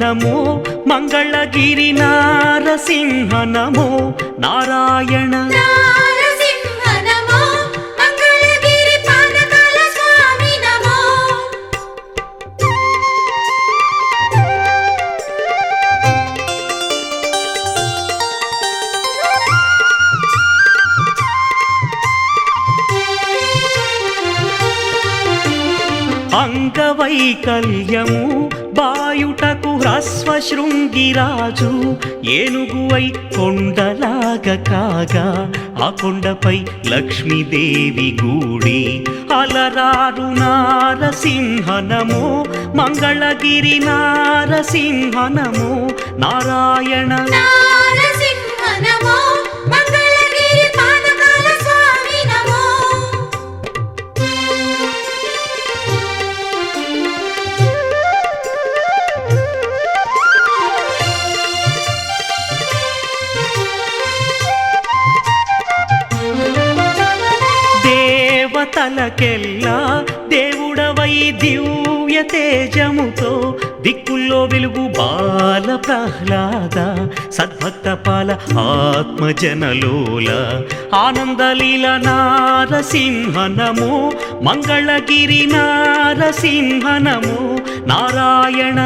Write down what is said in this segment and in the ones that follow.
నమో మంగళగిరి నారసింహ నమో నారాయణ అంగవైకల్యము బాయుటకు అశ్వశృంగిరాజు ఏనుగువై కొండలాగ కాగా ఆ కొండపై లక్ష్మీదేవి గూడి అలరారు నారసింహనమో మంగళగిరి నారసింహనమో నారాయణ తలకెల్లా దేవుడవై దివ్య తేజముతో దిక్కుల్లో వెలుగు బాల ప్రహ్లాద సద్భక్త పాల ఆత్మజనలోల ఆనందలీల నారసింహనము మంగళగిరి నారసింహనము నారాయణ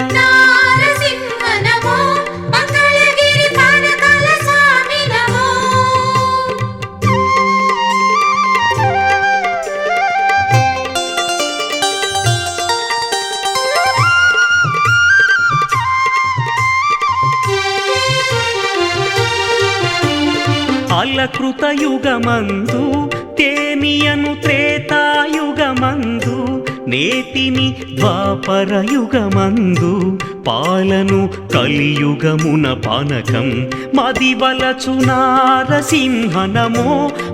యుగమున పానకం. మదివలచు నారసింహనమో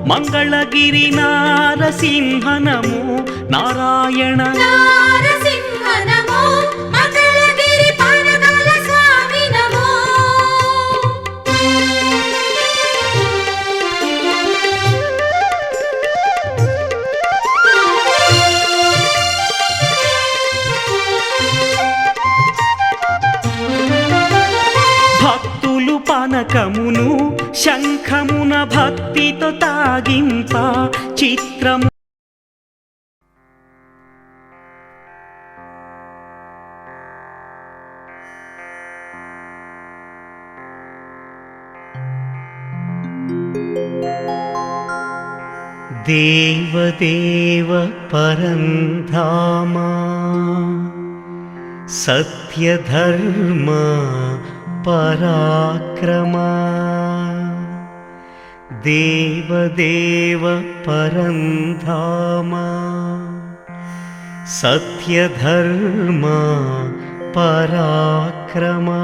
మంగళగిరి నారసింహనమో నారాయణ. నారసింహ భక్తులు శంఖమున భక్తితో తాగింప చిత్రము. దేవదేవ పరంధామా सत्यधर्मा पराक्रम। देवदेव परन्धमा। सत्यधर्मा पराक्रमा।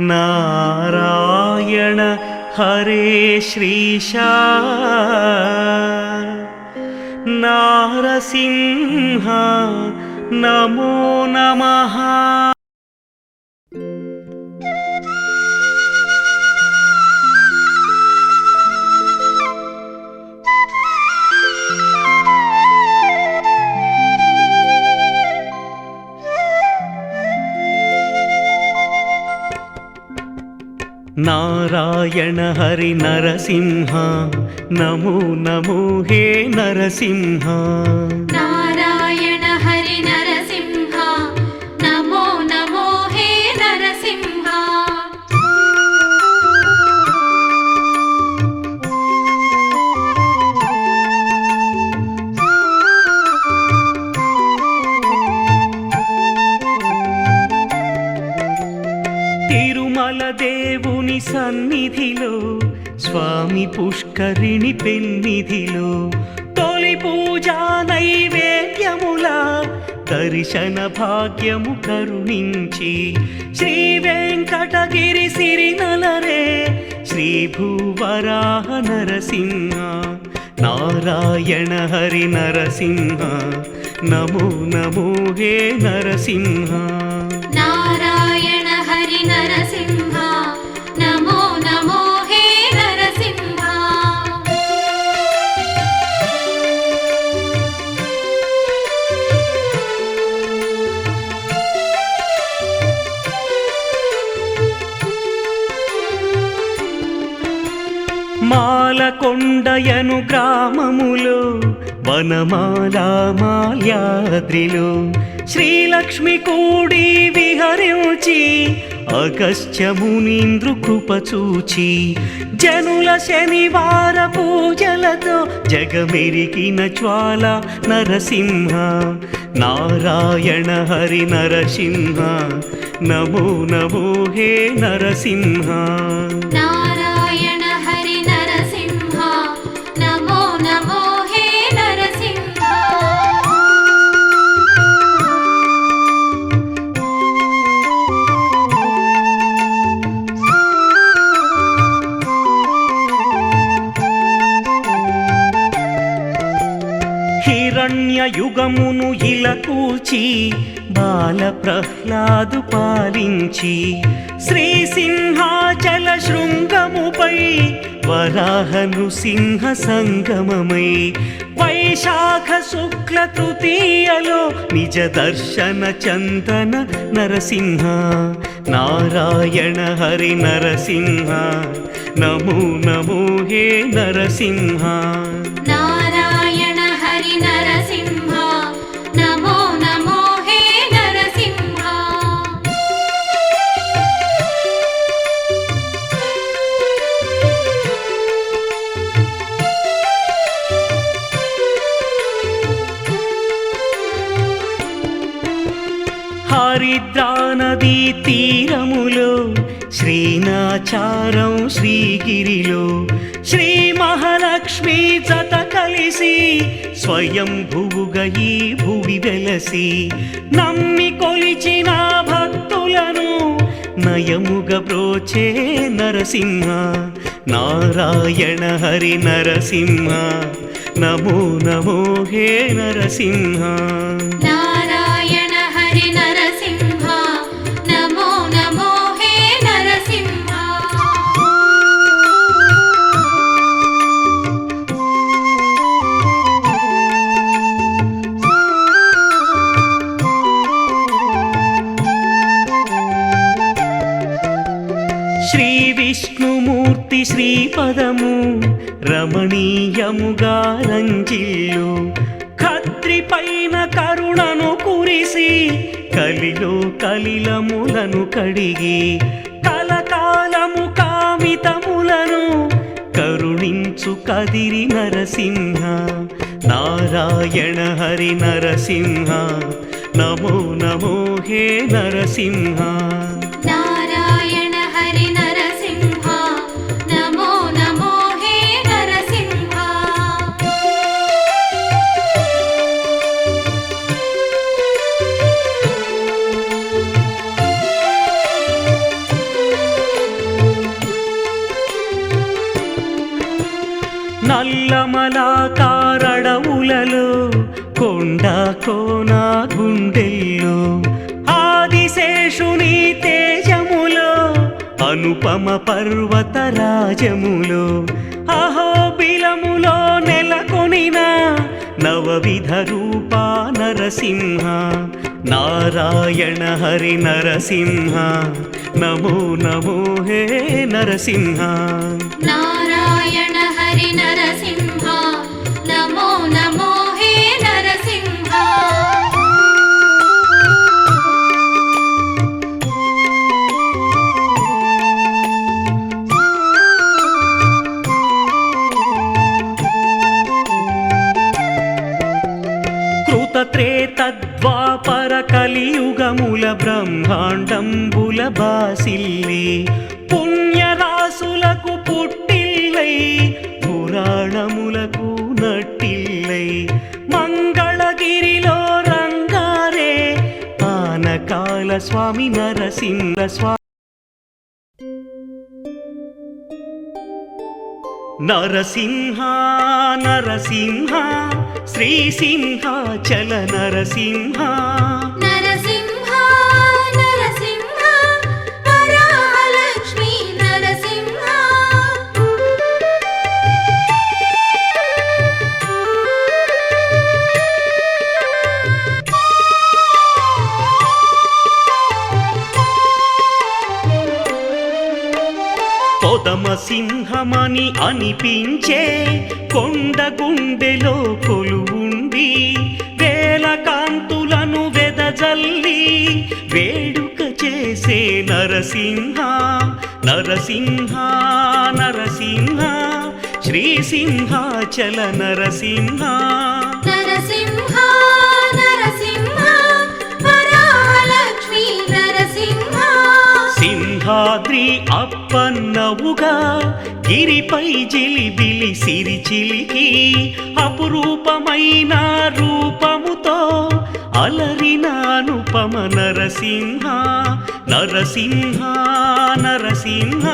नारायण हरे श्रीशा। नारसिंहा नमो नमः। నారాయణ హరి నరసింహ. నమో నమో హే నరసింహ. దేవుని సన్నిధిలో స్వామి పుష్కరిణి పెన్నిధిలో తొలి పూజా నైవేద్యముల దర్శన భాగ్యము కరుణించి శ్రీ వెంకటగిరి సిరినలరే శ్రీ భూవరాహ నరసింహ నారాయణ హరి నరసింహ నమో నమో హే నరసింహ. కొండయను గ్రామములో వనమాలా మాల్యాద్రిలో. శ్రీలక్ష్మి కూడి విహరించి అగస్త్యమునీంద్రు కృపచూచి జనుల శనివార పూజలతో జగమెరిగిన జ్వాల నరసింహ నారాయణ హరి నరసింహ. నమో నమో హే నరసింహ. యుగమును ఇలకూచి బాల ప్రహ్లాదు పాలించి శ్రీ సింహాచల శృంగముపై వరాహను సింహ సంగమమై వైశాఖ శుక్ల తృతీయలో నిజ దర్శన చందన నరసింహ నారాయణ హరి నరసింహ నమో నమో హే నరసింహ. నదీ తీరములో శ్రీనాచారం శ్రీగిరిలో శ్రీ మహాలక్ష్మి జత కలిసి స్వయం భువుగ ఈ భువి వెలసి నమ్మి కొలిచిన భక్తులను నయముగ బ్రోచే నరసింహ నారాయణ హరి నరసింహ నమో నమో హే నరసింహ. విష్ణుమూర్తి శ్రీపదము రమణీయముగా రంజిల్లు ఖత్రి పైన కరుణను కురిసి కలిలో కలిలములను కడిగి కలకాలము కామితములను కరుణించు కదిరి నరసింహ. నారాయణ హరి నరసింహ. నమో నమో హే నరసింహ. నల్లమలాకారడవులలో కొండ కోన గుండెల్లో ఆదిశేషుని తేజములో అనుపమ పర్వత రాజములో అహోబిలములో నెలకొనిన నవవిధ రూపా నరసింహ నారాయణ హరి నరసింహ నమో నమో హే నరసింహ. నారాయణ హరి నర కృతత్రేతద్వాపర కలియుగముల బ్రహ్మాండంబుల బాసిల్లి పుణ్యరాసులకు పుట్టిల్లై పురాణములకు నట్టిల్లై మంగళగిరిలో రంగారే ఆనకాల స్వామి నరసింహ స్వామి నరసింహ నరసింహ శ్రీసింహాచల నరసింహ నరసింహ. పొదమ అనిపించే కొండ గుండెలో కొలువుండి వేల కాంతులను వెదజల్లి వేడుక చేసే నరసింహ నరసింహ నరసింహ శ్రీసింహాచల నరసింహ. సింహాద్రి అప్పన్నవుగా గిరిపై జిలిబిలి సిరిచిలికి అపురూపమైన రూపముతో అలరినానుపమ నరసింహ నరసింహ నరసింహ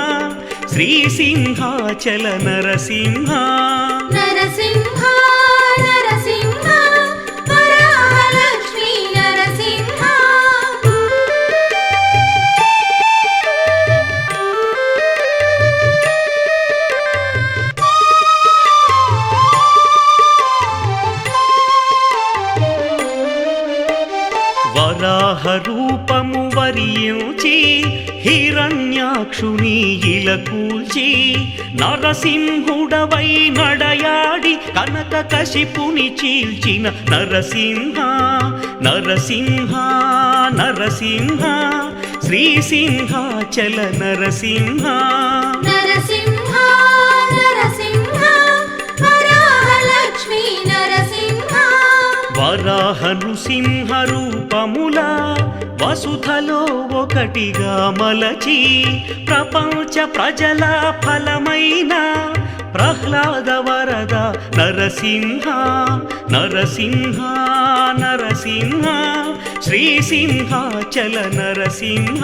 శ్రీసింహాచల నరసింహ. వరాహ రూపము వరియుచి హిరణ్యాక్షుని ఇల కూల్చి నరసింహుడవై నడయాడి కనక కశిపుని చీల్చిన నరసింహ నరసింహ నరసింహ శ్రీసింహాచల నరసింహ. వరాహ నృసింహ రూపముల వసుధలో ఒకటిగా మలచి ప్రపంచ ప్రజల ఫలమైన ప్రహ్లాద వరద నరసింహ నరసింహ నరసింహ శ్రీసింహాచల నరసింహ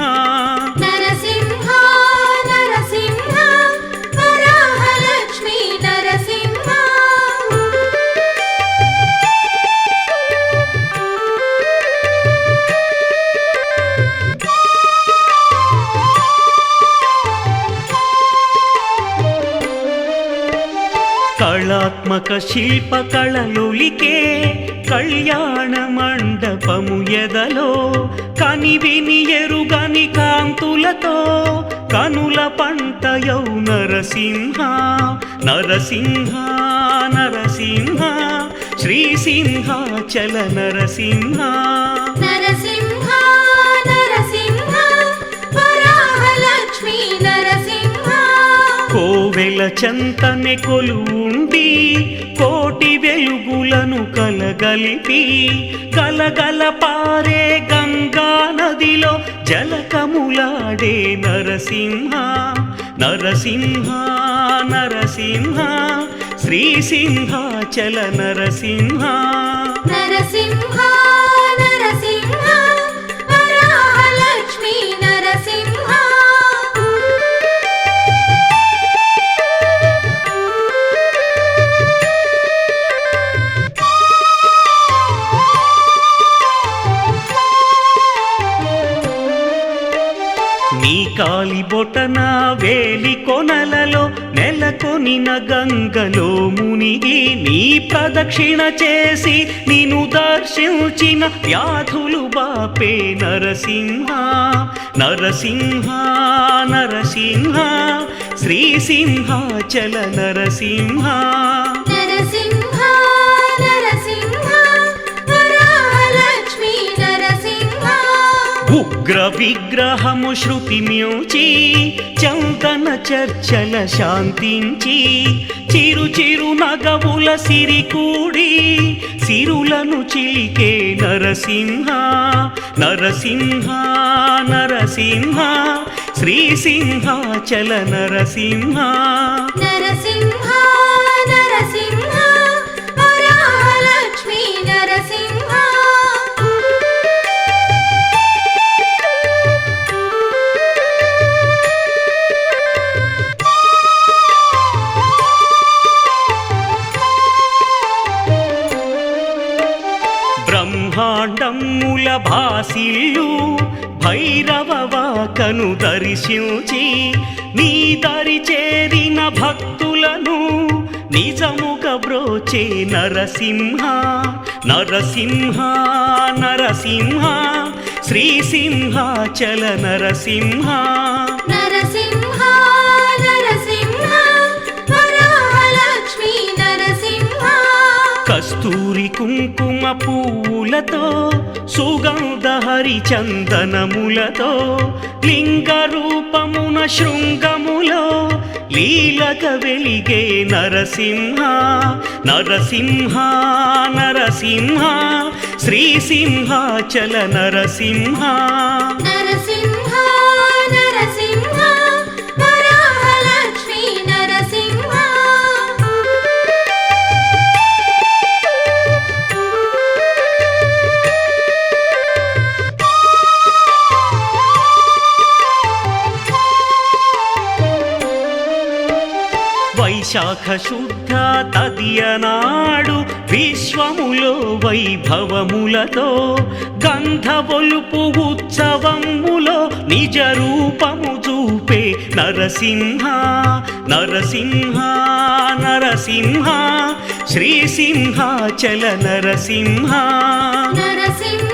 కళాత్మక శిల్ప కళలులికే కళ్యాణ మండపము ఎదలో కనివిని ఎరుగని కాంతులతో కనుల పంటయౌ నరసింహ నరసింహ నరసింహ శ్రీసింహాచల నరసింహ. కోవెల చంతనె కొలువుండి కోటి వెలుగులను కలగలిపి కలగల పారే గంగా నదిలో జలకములాడే నరసింహ నరసింహ నరసింహ శ్రీసింహాచల నరసింహ నరసింహ. నరసింహ కాలి వేలి కొనలలో నెలకొనిన గంగలో మునిగి నీ ప్రదక్షిణ చేసి నిను దర్శించిన వ్యాధులు బాపే నరసింహ నరసింహ నరసింహ శ్రీసింహాచల నరసింహ నరసింహ. ఉగ్ర విగ్రహము శృతి మ్యూచి చందన చర్చల శాంతించి చిరు చిరు నగవుల సిరి కూడి సిరులను చిలికే నరసింహ నరసింహ నరసింహ శ్రీసింహాచల నరసింహ. నరసింహ భాసిల్లు భైరవవాకను దర్శించి నీ దరి చేరిన భక్తులను నిజముగ బ్రోచే నరసింహ నరసింహ నరసింహ శ్రీసింహాచల నరసింహ నరసింహ. కుంకుమ పూలతో సుగంధ హరిచందనములతో లింగ రూపమున శృంగములో లీలక వెలిగే నరసింహ నరసింహ నరసింహ శ్రీసింహాచల నరసింహ. వైశాఖ శుద్ధ తదియనాడు విశ్వములో వైభవములతో గంధవొలుపు ఉత్సవములో నిజ రూపము చూపే నరసింహ నరసింహ నరసింహ శ్రీసింహాచల నరసింహ నరసింహ. నరసింహ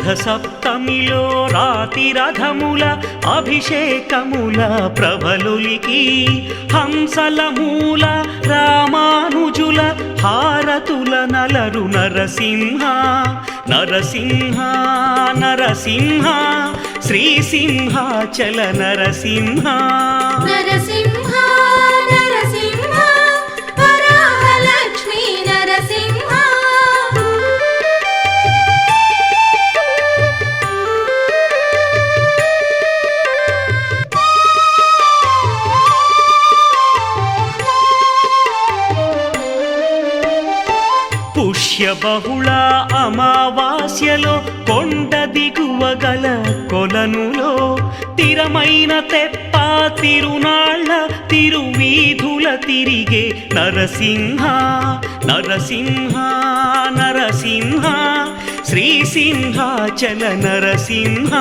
రథ సప్తమిలో రాతి రథముల అభిషేకముల ప్రభలులికి హంసల మూల రామానుజుల హారతుల నలరు నరసింహ నరసింహ నరసింహ శ్రీసింహాచల నరసింహ. నరసింహ పుష్య బహుళ అమావాస్యలో కొండ దిగువ గల కొలనులో తిరమైన తెప్ప తిరునాళ్ళ తిరువీధుల తిరిగే నరసింహ నరసింహ నరసింహ శ్రీసింహాచల నరసింహ.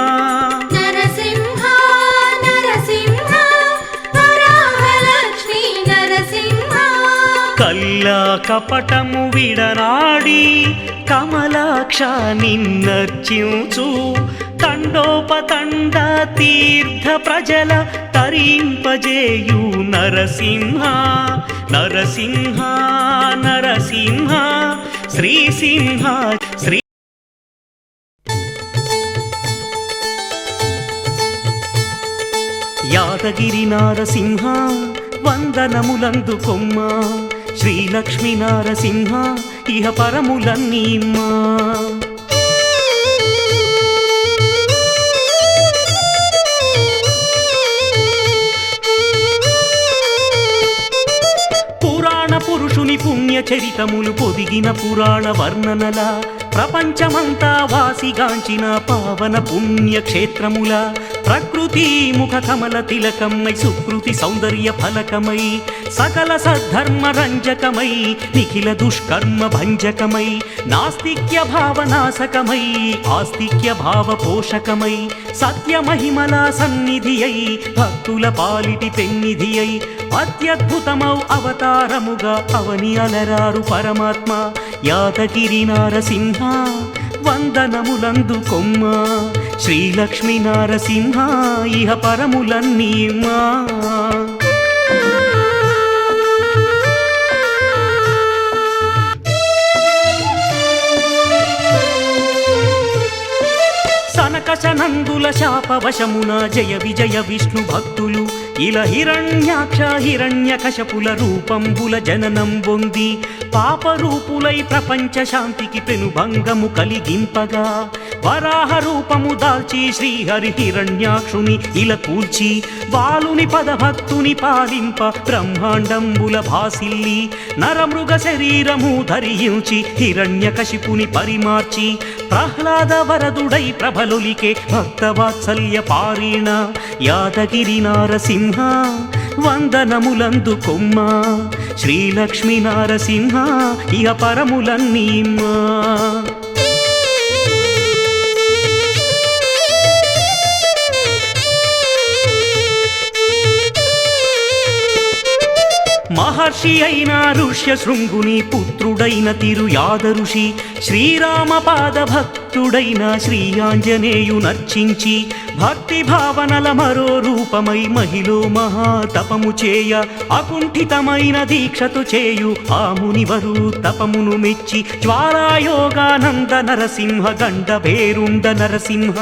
కల్లా కపటము విడనాడి కమలాక్ష నిన్నర్చించు. తండోపతండ తీర్థ ప్రజల తరింపజేయు నరసింహ నరసింహ నరసింహ శ్రీసింహ శ్రీ యాదగిరి నారసింహ వందనములందు కొమ్మ. శ్రీలక్ష్మీ నారసింహ ఇహ పరములన్నీమ్మా పురుషుని పుణ్య చరితములు పొదిగిన పురాణ వర్ణనల ప్రపంచమంతా వాసిగాంచిన పావన పుణ్యక్షేత్రముల ప్రకృతి ముఖ కమల తిలకమై సుకృతి సౌందర్య ఫలకమై సకల సద్ధర్మ రంజకమై నిఖిల దుష్కర్మ భంజకమై నాస్తిక్య భావనాశకమై ఆస్తిక్య భావ పోషకమై సత్య మహిమల సన్నిధి అయి భక్తుల పాలిటి పెన్నిధి అయి అత్యద్భుతమౌ అవతారముగా అవని అలరారు పరమాత్మ యాదగిరి నారసింహ వందనములందు కొమ్మ శ్రీలక్ష్మీ నారసింహ ఇహ పరములన్నీమా సనకసనందుల శాపవశమున జయ విజయ విష్ణు భక్తులు ఇల హిరణ్యాక్ష హిరణ్య కశపుల రూపంబుల జననం పొంది పాపరూపులై ప్రపంచ శాంతికి పెనుభంగము కలిగింపగా. వరాహ రూపము దాల్చి శ్రీహరి హిరణ్యాక్షుని ఇల కూల్చి బాలుని పదభక్తుని పాలింప బ్రహ్మాండంబుల భాసిల్లి నరమృగ శరీరము ధరించి హిరణ్యకశిపుని పరిమార్చి ప్రహ్లాద వరదుడై ప్రభలులికే భక్తవాత్సల్య పారీణ యాదగిరి నారసింహ నరసింహ వందనములందు కొమ్మ. శ్రీలక్ష్మీ నారసింహ ఇహ పరములన్నీమ్మా మహర్షి అయిన ఋష్య శృంగుని పుత్రుడైన తిరుయాద ఋషి శ్రీరామ పాద భక్తుడైన శ్రీ ఆంజనేయు నర్చించి భక్తి భావనల మరో రూపమై మహిళ మహాతపము చేయ అకుంఠితమైన దీక్షతో చేయు ఆ మునివరు తపమును మెచ్చి జ్వాలాయోగానంద నరసింహ గండ వేరుండ నరసింహ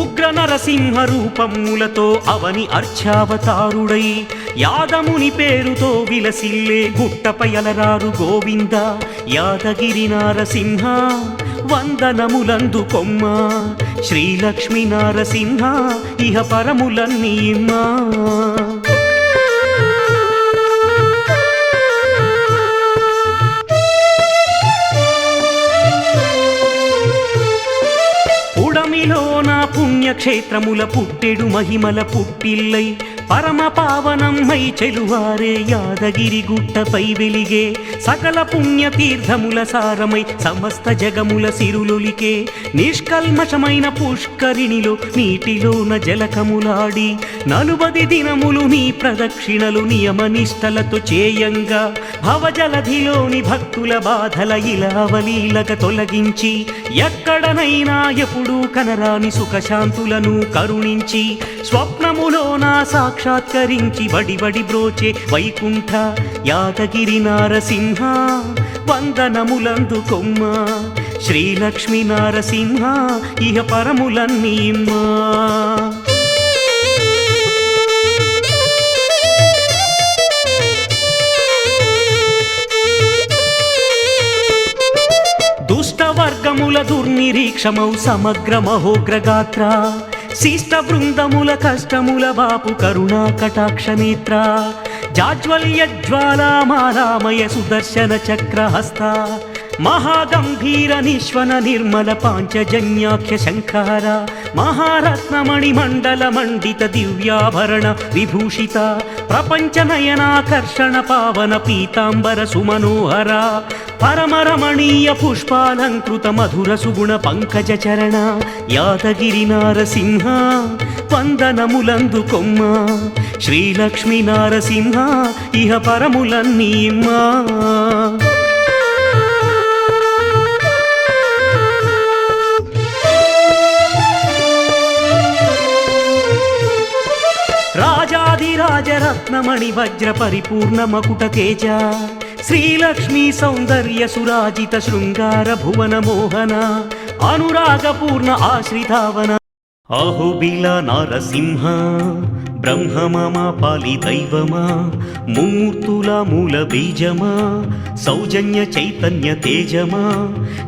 ఉగ్ర నరసింహ రూపములతో అవని అర్చావతారుడై యాదముని పేరుతో విలసిల్లే గుట్టపై అలరారు గోవింద యాదగిరి నారసింహ వందనములందు కొమ్మ. శ్రీలక్ష్మీ నారసింహ ఇహ పరములన్నీ ఉడమిలోన పుణ్యక్షేత్రముల పుట్టెడు మహిమల పుట్టిల్లై పరమ పావనమ్మై చెలువారే యాదగిరి గుట్టపై వెలిగే సకల పుణ్య తీర్థముల సారమై సమస్త జగముల సిరులొలికే నిష్కల్మషమైన పుష్కరిణిలో నీటిలోన జలకములాడి నలుబది దినములు నీ ప్రదక్షిణలు నియమ నిష్టలతో చేయంగా భవజలధిలోని భక్తుల బాధల ఇలావలీలక తొలగించి ఎక్కడనైనా ఎప్పుడూ కనరాని సుఖశాంతులను కరుణించి స్వప్నములో నా సా సాక్షాత్కరించి బడి బడి బ్రోచే వైకుంఠ యాదగిరి నారసింహ వందనములందు కొమ్మ శ్రీలక్ష్మీ నారసింహ ఇహ పరములన్నీమ్మా దుష్టవర్గముల దుర్నిరీక్షమౌ సమగ్ర మహోగ్రగాత్ర శిష్ట బృందముల కష్టముల బాపు కరుణా కటాక్ష నేత్ర జాజ్వల్య జ్వాలామాలామయ సుదర్శన చక్రహస్త. మహాగంభీర నిశ్వన నిర్మల పాంచజన్యాఖ్య శంఖార మహారత్నమణి మండల మండిత దివ్యాభరణ విభూషిత ప్రపంచ నయనాకర్షణ పావన పీతాంబర సుమనోహర పరమరమణీయ పుష్పాలంకృత మధుర సుగుణ పంకజ చరణ యాదగిరి నారసింహ వందనములందు కొమ్మ శ్రీలక్ష్మీ నారసింహ ఇహ పరములన్నీమ్మా రాజరత్నమణి వజ్ర పరిపూర్ణ మకుట తేజ. శ్రీలక్ష్మీ సౌందర్య సురాజిత శృంగార భువన మోహన. అనురాగపూర్ణ ఆశ్రితావన. అహోబిల నారసింహ. బ్రహ్మమమా పాలి దైవమా మూర్తుల మూల బీజమా సౌజన్య చైతన్య తేజమా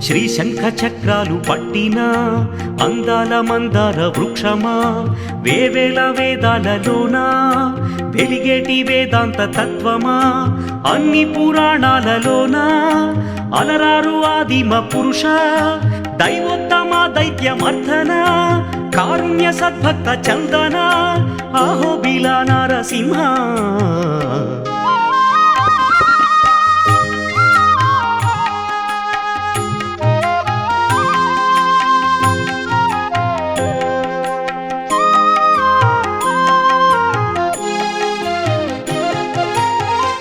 శ్రీ శంఖ చక్రాలు పట్టిన అందాల మందార వృక్షమా వేవేల వేదాలలోనా వెలిగేటి వేదాంత తత్వమా అన్ని పురాణాలలోనా అలరారు ఆదిమ పురుష దైవోత్తమ దైత్యమర్ధన కారుణ్య సద్భక్త చందన అహోబిల నరసింహ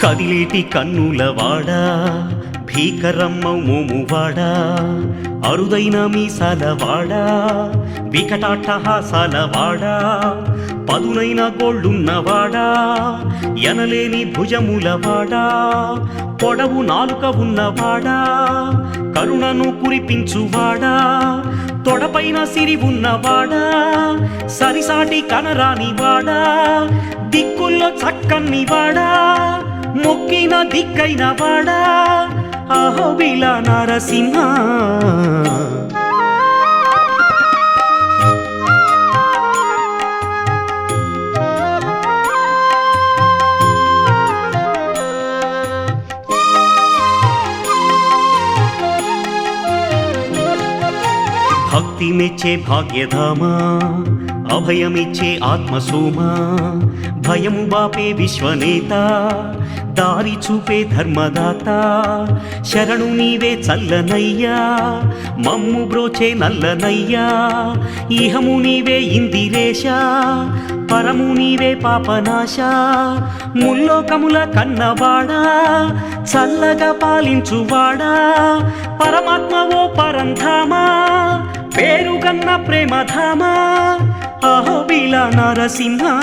కదిలేటి కన్నుల వాడా భీకరమ్మ మోమువాడా అరుదైన మీ వాడా వికటాట్టహాసాల పదునైన గోళ్ళున్నవాడా ఎనలేని భుజములవాడా పొడవు నాలుక ఉన్నవాడా కరుణను కురిపించువాడా తొడపైన సిరి ఉన్నవాడా సరిసాటి కనరాని వాడా దిక్కుల్లో చక్కని వాడా మొక్కిన దిక్కైన వాడా అహోబిల నరసింహ. భక్తి మెచ్చే భాగ్యధామా అభయమిచ్చే ఆత్మసోమా భయము బాపే విశ్వనేత దారి చూపే ధర్మదాత. శరణు నీవే చల్లనయ్యా. మమ్ము బ్రోచే నల్లనయ్యా. ఇహము నీవే ఇందిరేశ. పరము నీవే పాపనాశ. ముల్లోకముల కన్నవాడా. చల్లగా పాలించువాడా. పరమాత్మవో పరంధామా. పేరుగన్న ప్రేమధామా. అహోబిలా నరసింహ.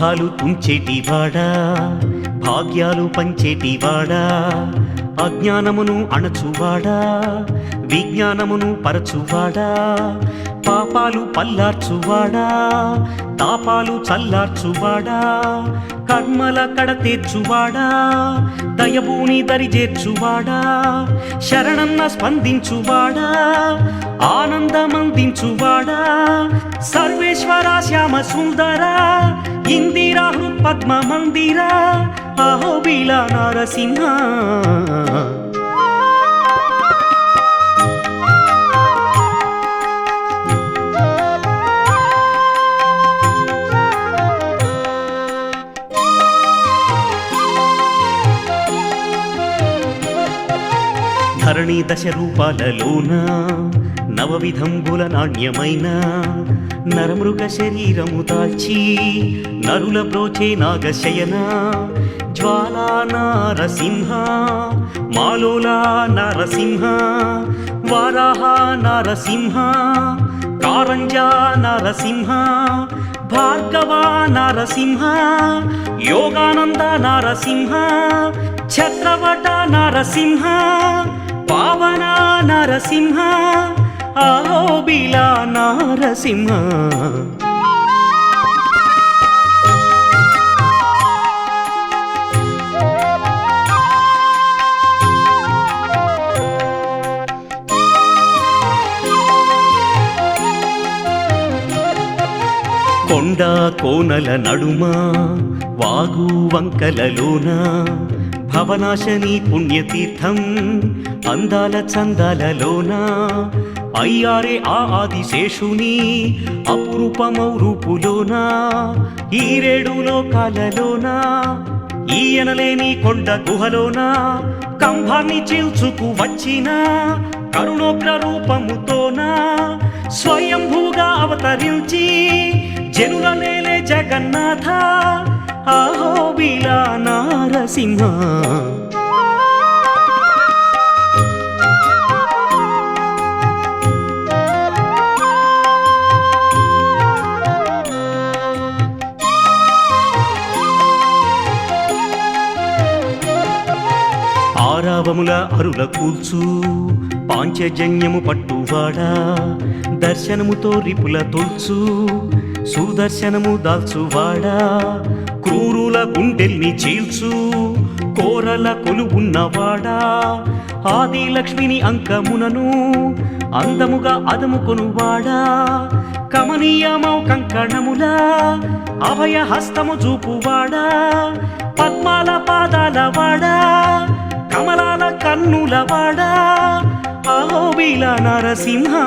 బంధాలు తుంచేటివాడా? భాగ్యాలు పంచేటివాడా? అజ్ఞానమును అణచువాడా? విజ్ఞానమును పరచువాడా? పాపాలు పల్లార్చువాడా? తాపాలు చల్లార్చువాడా? కర్మల కడ తీర్చువాడా? దయభూని దరిజేర్చువాడా శరణన్న స్పందించువాడా? ఆనందమందించువాడా? సర్వేశ్వర శ్యామ సుందర పద్మ మందిర అహోబిల నరసింహ. ధరణి దశ రూపాలలోన నవవిధంబుల నాణ్యమైన నరమృగ శరీరము దాల్చి నరుల బ్రోచే నాగశయన జ్వాలా నారసింహ మాలోలా నరసింహ వారాహ నరసింహ కారంజా నరసింహ భార్గవ నరసింహ యోగానంద నరసింహ ఛత్రవట నరసింహ పావన నరసింహ అహోబిల నారసింహ. కొండ కోనల నడుమ వాగు వంకలలోన భవనాశని పుణ్యతీర్థం అందాల చందాలలోన. అయ్యారే ఆ ఆదిశేషుని అపురూపమౌ రూపులోన ఈ రేడు లోకాలలోన ఈయనలేని కొండ గుహలోన కంభాన్ని చీల్చుకు వచ్చిన కరుణోగ్ర రూపముతోన స్వయంభూగా అవతరించి జనుల నేలే జగన్నాథ అహోబిల నారసింహ. ఆరావముల అరుల కూల్చు పాంచజన్యము పట్టువాడా దర్శనముతో రిపుల తొల్చు సుదర్శనము దాల్చువాడా. క్రూరుల గుండెల్ని చీల్చు కోరల కొలువున్నవాడా. ఆది లక్ష్మిని అంకమునను అందముగా అదముకొనువాడా కమనీయమౌ కంకణములా అభయ హస్తము చూపువాడా. పద్మాల పాదాల వాడా కమలాల కన్నుల వాడా. అహోబిల నరసింహ.